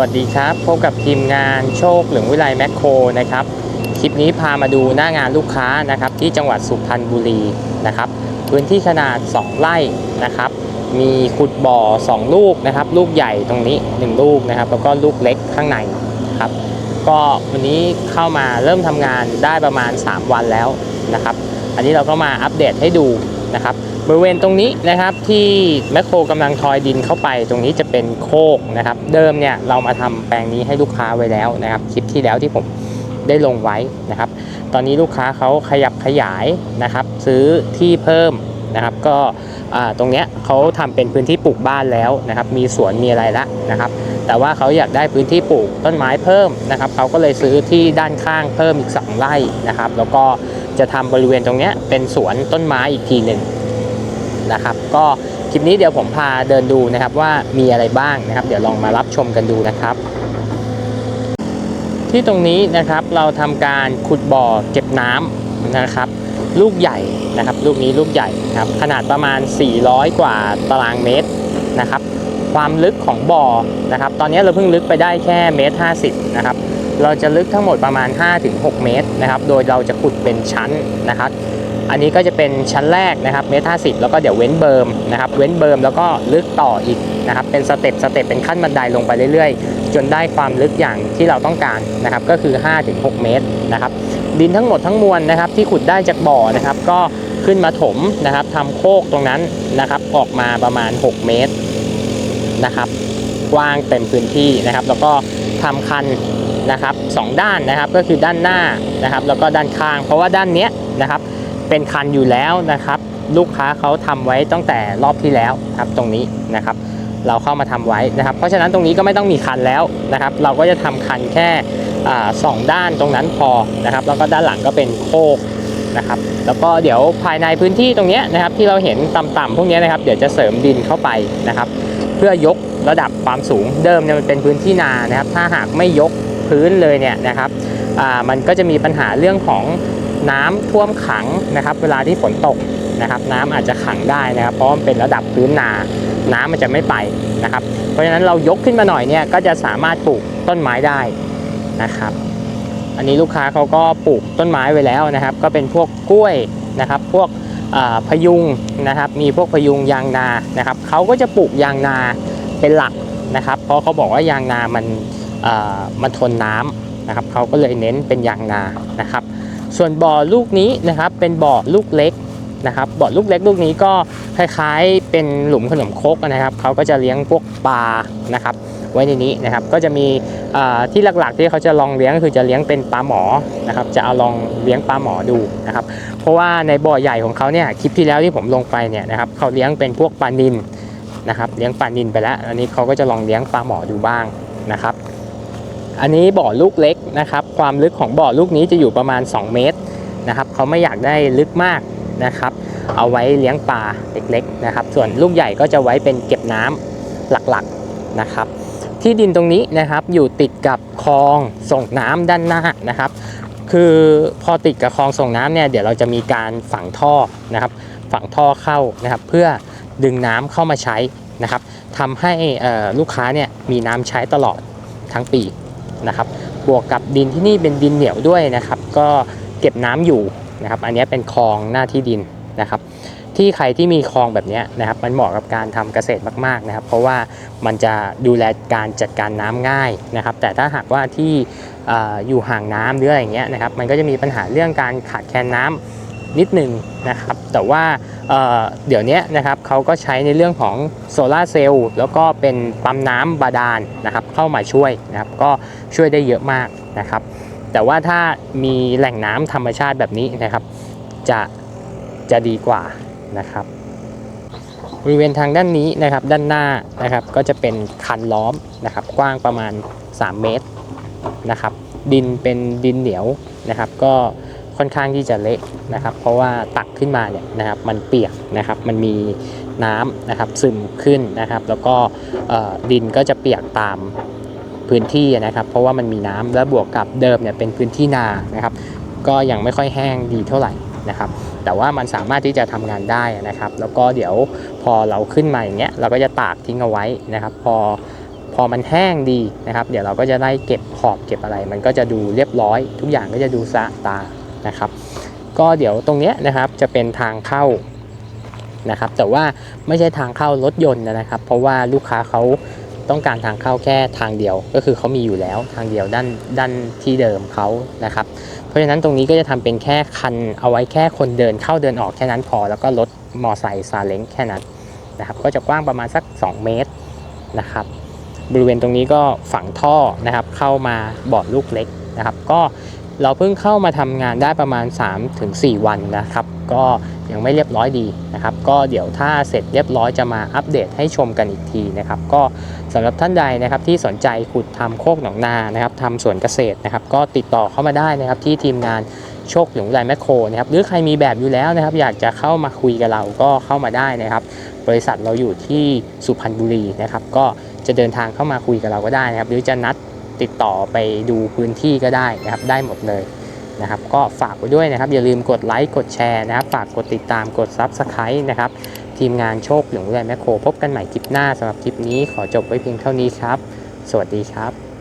วัสดีครับ พบกับทีมงานโชคเหลืองวิไลแมคโครนะครับ คลิปนี้พามาดูหน้างานลูกค้านะครับ ที่จังหวัดสุพรรณบุรีนะครับ พื้นที่ขนาด 2 ไร่นะครับ มีขุดบ่อ 2 ลูกนะครับ ลูกใหญ่ตรงนี้ 1 ลูกนะครับ แล้วก็ลูกเล็กข้างในครับ ก็วันนี้เข้ามาเริ่มทำงานได้ประมาณ 3 วันแล้วนะครับ อันนี้เราก็มาอัปเดตให้ดูนะครับ บริเวณตรงนี้นะครับที่แมคโครกำลังทอยดินเข้าไป ตรงนี้จะเป็นโคกนะครับ เดิมเนี่ยเรามาทำแปลงนี้ให้ลูกค้าไว้แล้วนะครับ คลิปที่แล้วที่ผมได้ลงไว้นะครับ ตอนนี้ลูกค้าเขาขยับขยายนะครับ ซื้อที่เพิ่มนะครับ ก็ตรงเนี้ยเขาทำเป็นพื้นที่ปลูกบ้านแล้วนะครับ มีสวนมีอะไรละนะครับ แต่ว่าเขาอยากได้พื้นที่ปลูกต้นไม้เพิ่มนะครับเขาก็เลยซื้อที่ด้านข้างเพิ่มอีก 2 ไร่นะครับ แล้วก็จะทำบริเวณตรงเนี้ยเป็นสวนต้นไม้อีกทีหนึ่ง นะครับ ก็คลิปนี้เดี๋ยวผมพาเดินดูนะครับว่ามีอะไรบ้างนะครับ เดี๋ยวลองมารับชมกันดูนะครับ ที่ตรงนี้นะครับเราทำการขุดบ่อเก็บน้ำนะครับ ลูกใหญ่นะครับลูกนี้ลูกใหญ่ครับขนาดประมาณ 400 กว่าตารางเมตรนะครับ ความลึกของบ่อนะครับ ตอนนี้เราเพิ่งลึกไปได้แค่เมตรห้นะครับเราจะลึกทั้งหมดประมาณ 5-6 เมตรนะครับ โดยเราจะขุดเป็นชั้นนะครับ อันนี้ก็จะเป็นชั้นแรกนะครับเมตรห้แล้วก็เดี๋ยวเว้นเบิร์มนะครับเว้นเบิร์มแล้วก็ลึกต่ออีกนะครับเป็นสเต็ปสเต็ปเป็นขั้นบันไดลงไปเรื่อยๆ จนได้ความลึกอย่างที่เราต้องการนะครับก็คือ 5-6 เมตรนะครับดินทั้งหมดทั้งมวลนะครับที่ขุดได้จากบ่อนะครับก็ขึ้นมาถมนะครับทำโคกตรงนั้นนะครับออกมาประมาณ 6 เมตรนะครับกว้างเต็มพื้นที่นะครับ แล้วก็ทำคันนะครับสองด้านนะครับก็คือด้านหน้านะครับ แล้วก็ด้านข้าง เพราะว่าด้านเนี้ยนะครับ เป็นคันอยู่แล้วนะครับ ลูกค้าเขาทำไว้ตั้งแต่รอบที่แล้วครับตรงนี้นะครับ เราเข้ามาทำไว้นะครับ เพราะฉะนั้นตรงนี้ก็ไม่ต้องมีคันแล้วนะครับ เราก็จะทำคันแค่สองด้านตรงนั้นพอนะครับ แล้วก็ด้านหลังก็เป็นโคกนะครับ แล้วก็เดี๋ยวภายในพื้นที่ตรงนี้นะครับ ที่เราเห็นต่ำๆพวกนี้นะครับ เดี๋ยวจะเสริมดินเข้าไปนะครับ เพื่อยกระดับความสูงเดิมเนี่ยมันเป็นพื้นที่นานะครับ ถ้าหากไม่ยกพื้นเลยเนี่ยนะครับมันก็จะมีปัญหาเรื่องของ น้ำท่วมขังนะครับ เวลาที่ฝนตกนะครับ น้ำอาจจะขังได้นะครับ เพราะมันเป็นระดับพื้นนา น้ำมันจะไม่ไปนะครับ เพราะฉะนั้นเรายกขึ้นมาหน่อยเนี่ยก็จะสามารถปลูกต้นไม้ได้นะครับ อันนี้ลูกค้าเขาก็ปลูกต้นไม้ไว้แล้วนะครับ ก็เป็นพวกกล้วยนะครับ พวกพยุงนะครับ มีพวกพยุงยางนานะครับเขาก็จะปลูกยางนาเป็นหลักนะครับ เพราะเขาบอกว่ายางนามันมันทนน้ำนะครับเขาก็เลยเน้นเป็นยางนานะครับ ส่วนบ่อลูกนี้นะครับเป็นบ่อลูกเล็กนะครับบ่อลูกเล็กลูกนี้ก็คล้ายๆ เป็นหลุมขนมครกนะครับเขาก็จะเลี้ยงพวกปลานะครับไว้ในนี้นะครับก็จะมีที่หลักๆที่เขาจะลองเลี้ยงคือจะเลี้ยงเป็นปลาหมอนะครับจะเอาลองเลี้ยงปลาหมอดูนะครับเพราะว่าในบ่อใหญ่ของเขาเนี่ยคลิปที่แล้วที่ผมลงไปเนี่ยนะครับเขาเลี้ยงเป็นพวกปลานิลนะครับเลี้ยงปลานิลไปแล้ว อันนี้เขาก็จะลองเลี้ยงปลาหมอดูบ้างนะครับ อันนี้บ่อลูกเล็กนะครับ ความลึกของบ่อลูกนี้จะอยู่ประมาณ 2 เมตรนะครับเขาไม่อยากได้ลึกมากนะครับ เอาไว้เลี้ยงปลาเล็กๆนะครับ ส่วนลูกใหญ่ก็จะไว้เป็นเก็บน้ำหลักๆนะครับ ที่ดินตรงนี้นะครับอยู่ติดกับคลองส่งน้ำด้านหน้านะครับ คือพอติดกับคลองส่งน้ำเนี่ยเดี๋ยวเราจะมีการฝังท่อนะครับ ฝังท่อเข้านะครับ เพื่อดึงน้ำเข้ามาใช้นะครับทำให้ลูกค้าเนี่ยมีน้ำใช้ตลอดทั้งปี นะครับ บวกกับดินที่นี่เป็นดินเหนียวด้วยนะครับ ก็เก็บน้ำอยู่นะครับ อันนี้เป็นคลองหน้าที่ดินนะครับ ที่ใครที่มีคลองแบบนี้นะครับ มันเหมาะกับการทำเกษตรมากๆนะครับ เพราะว่ามันจะดูแลการจัดการน้ำง่ายนะครับ แต่ถ้าหากว่าที่อ่อยู่ห่างน้ำหรืออะไรเงี้ยนะครับ มันก็จะมีปัญหาเรื่องการขาดแคลนน้ำนิดหนึ่งนะครับ แต่ว่า เเดี๋ยวนี้นะครับเขาก็ใช้ในเรื่องของโซลาร์เซลล์แล้วก็เป็นปั๊มน้ำบาดาลนะครับเข้ามาช่วยนะครับก็ช่วยได้เยอะมากนะครับ แต่ว่าถ้ามีแหล่งน้ำธรรมชาติแบบนี้นะครับ จะจะดีกว่านะครับบริเวณทางด้านนี้นะครับด้านหน้านะครับก็จะเป็นคันล้อมนะครับกว้างประมาณ 3 เมตรนะครับดินเป็นดินเหนียวนะครับ ก็ ค่อนข้างที่จะเละนะครับ เพราะว่าตักขึ้นมาเนี่ยนะครับมันเปียกนะครับมันมีน้ำนะครับซึมขึ้นนะครับ แล้วก็ดินก็จะเปียกตามพื้นที่นะครับเพราะว่ามันมีน้ำและบวกกับเดิมเนี่ยเป็นพื้นที่นานะครับ ก็ยังไม่ค่อยแห้งดีเท่าไหร่นะครับ แต่ว่ามันสามารถที่จะทำงานได้นะครับ แล้วก็เดี๋ยวพอเราขึ้นมาอย่างเงี้ยเราก็จะตากทิ้งเอาไว้นะครับ พอพพอมันแห้งดีนะครับ เดี๋ยวเราก็จะได้เก็บขอบเก็บอะไร มันก็จะดูเรียบร้อย ทุกอย่างก็จะดูสะอาดตา นะครับ ก็เดี๋ยวตรงเนี้ยนะครับจะเป็นทางเข้านะครับ แต่ว่าไม่ใช่ทางเข้ารถยนต์นะครับ เพราะว่าลูกค้าเขาต้องการทางเข้าแค่ทางเดียว ก็คือเขามีอยู่แล้วทางเดียวด้านด้านที่เดิมเขานะครับ เพราะฉะนั้นตรงนี้ก็จะทำเป็นแค่คันเอาไว้แค่คนเดินเข้าเดินออกแค่นั้นพอ แล้วก็รถมอไซค์ซาเล้งแค่นั้นนะครับ ก็จะกว้างประมาณสัก 2 เมตรนะครับ บริเวณตรงนี้ก็ฝังท่อนะครับเข้ามาบอดลูกเล็กนะครับ ก็ เราเพิ่งเข้ามาทำงานได้ประมาณ 3-4 วันนะครับ ก็ยังไม่เรียบร้อยดีนะครับ ก็เดี๋ยวถ้าเสร็จเรียบร้อยจะมาอัปเดตให้ชมกันอีกทีนะครับ ก็สำหรับท่านใดนะครับที่สนใจขุดทำโคกหนองนานะครับทำสวนเกษตรนะครับ ก็ติดต่อเข้ามาได้นะครับที่ทีมงานโชคหลงไรแมคโครนะครับหรือใครมีแบบอยู่แล้วนะครับ อยากจะเข้ามาคุยกับเราก็เข้ามาได้นะครับ บริษัทเราอยู่ที่สุพรรณบุรีนะครับ ก็จะเดินทางเข้ามาคุยกับเราก็ได้นะครับ หรือจะนัด ติดต่อไปดูพื้นที่ก็ได้นะครับได้หมดเลยนะครับก็ฝากไว้ด้วยนะครับ อย่าลืมกดไลค์กดแชร์นะครับฝากกดติดตามกด Subscribe นะครับทีมงานโชคหลวงเรแมคโครพบกันใหม่คลิปหน้าสำหรับคลิปนี้ขอจบไว้เพียงเท่านี้ครับ สวัสดีครับ